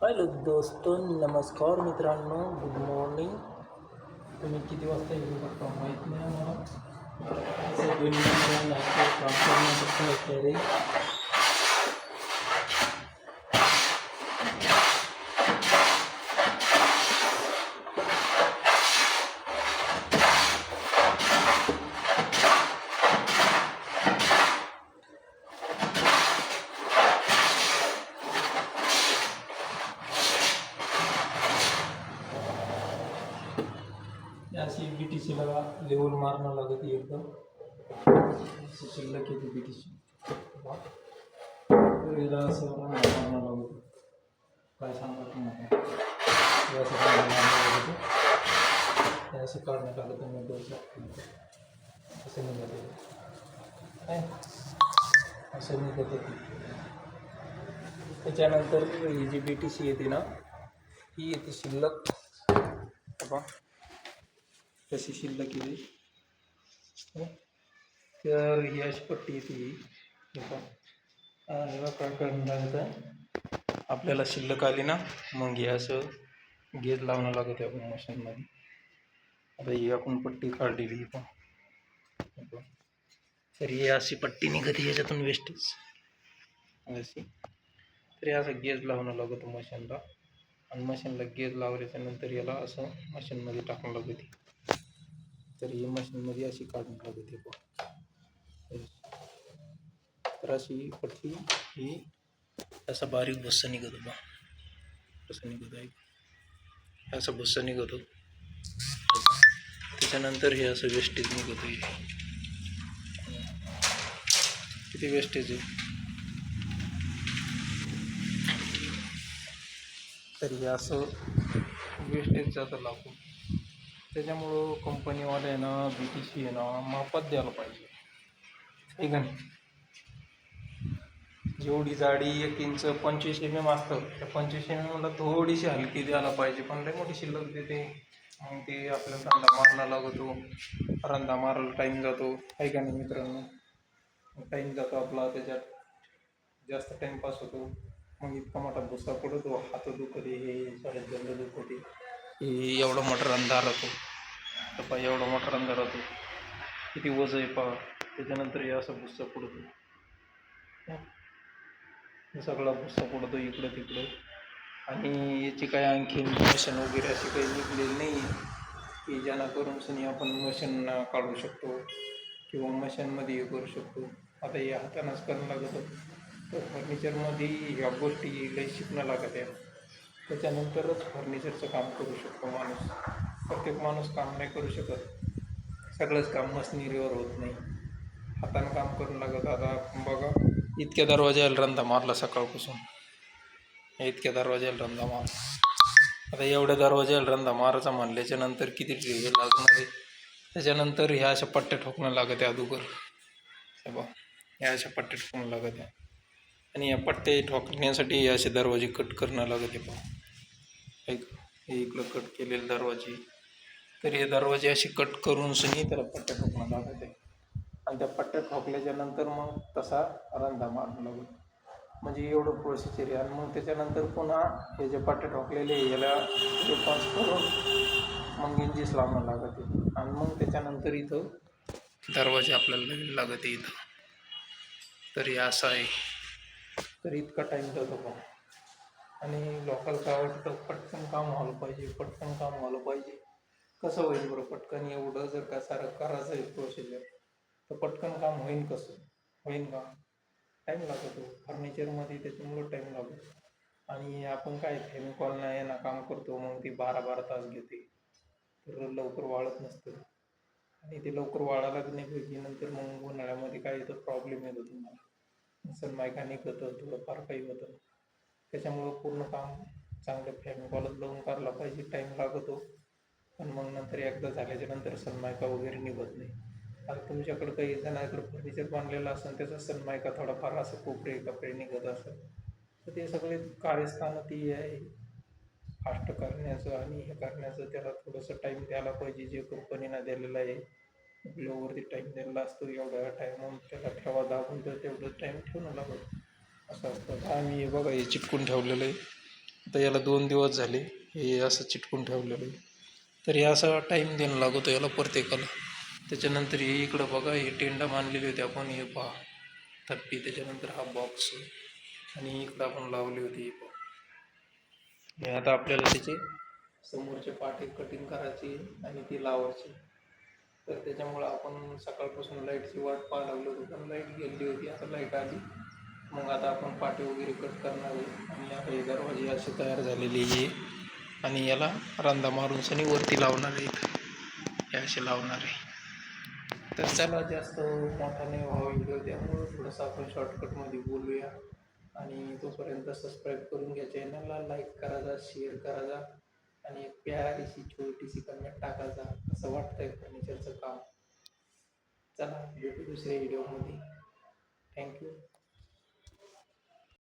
Hello दोस्तो नमस्कार मित्रांनो गुड मॉर्निंग तुम्ही किती वाजता येऊ शकता माहीत नाही आम्हाला. अशी बी टी सीला लेवल मारणं लागत एकदम. शिल्लक येते बी टी सी हिला असं मारणं लागत काय सांगत नाही असं काढणं असं काढण्यात आलं तर मग असं निघत काय? असं निघत होती त्याच्यानंतर ही जी बी टी सी येते ना ही येते शिल्लक. कशी तशी शिल्लक येते हो. तर ही अशी पट्टी येते ही पहा. आणि काय आपल्याला शिल्लक आली ना मग हे असं गेज लावणं लागतं आपण मशीनमध्ये. आता ही आपण पट्टी काढलेली पहा. तर ही अशी पट्टी निघते याच्यातून वेस्टेज अशी. तर हे असं गेज लावणं लागतं मशीनला. आणि मशीनला गेज लावल्याच्या नंतर याला असं मशीनमध्ये टाकणं लागते तर ही मशीनमध्ये अशी काढून लागते पण तर अशी पट्टी ही असा बारीक भुस्सा निघतो बा असं निघत आहे असा भुस्सा निघतो. त्याच्यानंतर हे असं वेस्टेज निघतो किती वेस्टेज आहे? तर हे असं वेस्टेज जातं लाकूड त्याच्यामुळं कंपनीवाल्यानं बी टी सी आहे ना मापात द्यायला पाहिजे. आहे नाही? जेवढी जाडी एक इंच पंचवीस एम एम असतं त्या पंचवीस एम एमला थोडीशी हलकी द्यायला पाहिजे पण लय मोठी शिल्लक देते. मग ते आपल्याला रंधा मारणं लागतो रंधा मारायला टाईम जातो. आहे का नाही मित्रांनो? टाईम जातो आपला त्याच्यात जास्त टाईमपास होतो. मग इतका मोठा भुसा पडतो हात दुखते हे शाळेत दंड दुखते. हे एवढा मोठा रंधा राहतो तर पहा एवढा मोठा रंग राहतो. किती वज आहे पहा. त्याच्यानंतर हे असं भुस्सा पडतो सगळा भुस्सा पडतो इकडं तिकडं. आणि याची काय आणखी मशीन वगैरे अशी काही निघलेली नाही की ज्यांना करून सनी आपण मशीन काढू शकतो किंवा मशीनमध्ये हे करू शकतो. आता हे हातानंच करणं लागत. तर फर्निचरमध्ये ह्या गोष्टी लई शिकणं लागत आहे त्याच्यानंतरच फर्निचरचं काम करू शकतो माणूस. प्रत्येक माणूस काम नाही करू शकत. सगळंच काम मशनरीवर होत नाही. हातानं काम करून लागत. आता बघा इतक्या दरवाज्याला रंधा मारला सकाळपासून. इतक्या दरवाज्याला रंधा मार आता एवढ्या दरवाज्याला रंधा मारायचा म्हणल्याच्या नंतर किती हे लागणार आहे? त्याच्यानंतर ह्या अशा पट्ट्या ठोकणं लागत आहे अदुगर हे ह्या अशा पट्ट्या ठोकणं लागत आहे. आणि या पट्टे ठोकण्यासाठी हे असे दरवाजे कट करणं लागत आहे बा एक हे इकडं कट केलेले दरवाजे. तर हे दरवाजे असे कट करून सनी त्याला पट्ट्या ठोकणं लागत आहे आणि त्या पट्ट्या ठोकल्याच्या नंतर मग तसा रंधा मारून लागतो म्हणजे एवढं प्रोसिजर आहे. आणि मग त्याच्यानंतर पुन्हा हे जे पट्टे ठोकलेले याला रिपॉन्स करून मग इंजिस लावणं लागत. आहे आणि मग त्याच्यानंतर इथं दरवाजे आपल्याला नवीन लागत आहे इथं. तर हे असं आहे. तर इतका टाईम जातो पण आणि लोकल काय वाटतं? पटकन काम व्हायला पाहिजे पटकन काम व्हायला पाहिजे. कसं होईल बरं? पटकन एवढं जर का सारं करायचं आहे प्रोसिजर तर पटकन काम होईल कसं? होईल का? टाईम लागतो. फर्निचरमध्ये त्याच्यामुळं टाईम लागतो. आणि आपण काय फेमिकॉलनं यांना काम करतो मग ती बारा बारा तास घेते. तर लवकर वाळत नसतं. आणि ते लवकर वाळायला नाही पाहिजे. नंतर मग उन्हाळ्यामध्ये काय येतं? प्रॉब्लेम येतो तुम्हाला. सनमायका निघतं थोडंफार काही होतं. त्याच्यामुळं पूर्ण काम चांगलं फेमिकॉलच लावून करायला पाहिजे. टाईम लागतो. पण मग नंतर एकदा झाल्याच्यानंतर सनमायका वगैरे निघत नाही. आता तुमच्याकडं काही जणांकडं फर्निचर बांधलेलं असेल त्याचा सनमायका थोडाफार असं कोपरे कपडे निघत असेल तर ते सगळे कार्यस्थानं ती आहे. फास्ट करण्याचं आणि हे करण्याचं त्याला थोडंसं टाईम द्यायला पाहिजे जे कंपनीनं दिलेलं आहे. लोवरती टाईम दिलेला असतो एवढा टाईम त्याला ठेवा दाबून तर तेवढं टाईम ठेवणं लागत असं असतं. आम्ही हे बघा हे चिटकून ठेवलेलं आहे. आता याला दोन दिवस झाले हे असं चिटकून ठेवलेलं आहे. तर हे असा टाईम देणं लागतो याला प्रत्येकाला. त्याच्यानंतर हे इकडं बघा हे टेंडा मांडलेली होती आपण हे पहा. थप्पी त्याच्यानंतर हा बॉक्स आणि इकडं आपण लावली होती हे पहा. हे आता आपल्याला त्याचे समोरचे पाटे कटिंग करायची आणि ती लावायची. तर त्याच्यामुळं आपण सकाळपासून लाईटची वाट पाहा लागलो होतो पण लाइट गेली होती. आता लाइट आली. मग आता आपण पाटे वगैरे कट करणार आहे. आणि आता हे दरवाजे असे तयार झालेले आहे. आणि याला रंधा मारून सनी वरती लावणार आहे इथं. हे असे लावणार आहे. तर चला जास्त मोठा नाही व्हावा व्हिडिओ त्यामुळं थोडंसं आपण शॉर्टकटमध्ये बोलूया. आणि तोपर्यंत सबस्क्राईब करून घ्या चॅनलला लाईक करायचा शेअर करायचा. आणि एक प्यारीशी छोटीशी कमेंट टाकायचा असं वाटतंय फर्निचरचं काम. चला भेटू दुसऱ्या व्हिडिओमध्ये थँक्यू